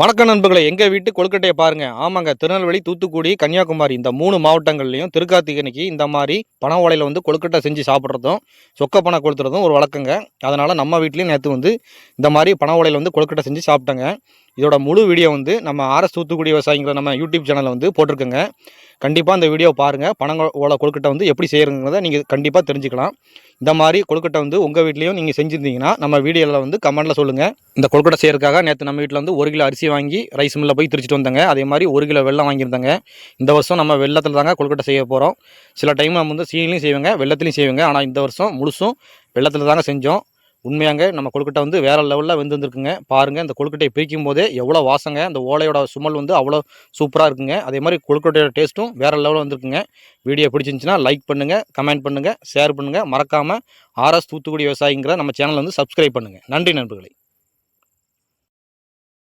வணக்கம் நண்பர்களே எங்கள் வீட்டு கொழுக்கட்டையை பாருங்கள் ஆமாங்க திருநெல்வேலி தூத்துக்குடி கன்னியாகுமரி இந்த மூணு மாவட்டங்கள்லையும் திருக்கார்த்திகனைக்கு இந்த மாதிரி பண ஓலையில் வந்து கொழுக்கட்டை செஞ்சு சாப்பிட்றதும் சொக்க பணம் கொளுத்துறதும் ஒரு வழக்கங்க. அதனால் நம்ம வீட்லேயும் நேற்று வந்து இந்த மாதிரி பண ஓலையில் வந்து கொழுக்கட்டை செஞ்சு சாப்பிட்டேங்க. இதோட முழு வீடியோ வந்து நம்ம ஆர்எஸ் தூத்துக்குடி விவசாயிங்கிற நம்ம யூடியூப் சேனலில் வந்து போட்டிருக்கோங்க. கண்டிப்பாக அந்த வீடியோ பாருங்கள் பனை ஓலை கொழுக்கட்டை வந்து எப்படி செய்கிறங்கிறத நீங்கள் கண்டிப்பாக தெரிஞ்சுக்கலாம். இந்த மாதிரி கொழுக்கட்டை வந்து உங்கள் வீட்லேயும் நீங்கள் செஞ்சுருந்தீங்கன்னா நம்ம வீடியோவில் வந்து கமெண்ட்டில் சொல்லுங்கள் இந்த கொழுக்கட்டை செய்யறதுக்காக நேற்று நம்ம வீட்டில் வந்து ஒரு கிலோ அரிசி வாங்கி ரைஸ் மில்லில் போய் திரிச்சிட்டு வந்தாங்க. அதே மாதிரி ஒரு கிலோ வெள்ளம் வாங்கியிருந்தாங்க. இந்த வருஷம் நம்ம வெள்ளத்தில் தாங்க கொழுக்கட்டை செய்ய போகிறோம் சில டைம் நம்ம வந்து சீனிலையும் செய்வாங்க வெள்ளத்துலையும் செய்வாங்க. ஆனால் இந்த வருஷம் முழுசும் வெள்ளத்தில் தாங்க செஞ்சோம். உண்மையாங்க நம்ம கொழுக்கட்டை வந்து வேறு லெவலில் வந்து வந்துருக்குங்க. பாருங்கள் இந்த கொழுக்கட்டையை பிரிக்கும் போதே எவ்வளோ வாசங்க அந்த ஓலையோட சுமல் வந்து அவ்வளோ சூப்பராக இருக்குங்க. அதே மாதிரி கொழுக்கட்டையோட டேஸ்ட்டும் வேறு லெவலில் வந்துருக்குங்க. வீடியோ பிடிச்சிருந்துச்சின்னா லைக் பண்ணுங்கள் கமெண்ட் பண்ணுங்கள் ஷேர் பண்ணுங்கள் மறக்காமல் ஆர்எஸ் தூத்துக்குடி விவசாயிங்கிற நம்ம சேனல் வந்து சப்ஸ்கிரைப் பண்ணுங்கள் நன்றி நண்பர்களை.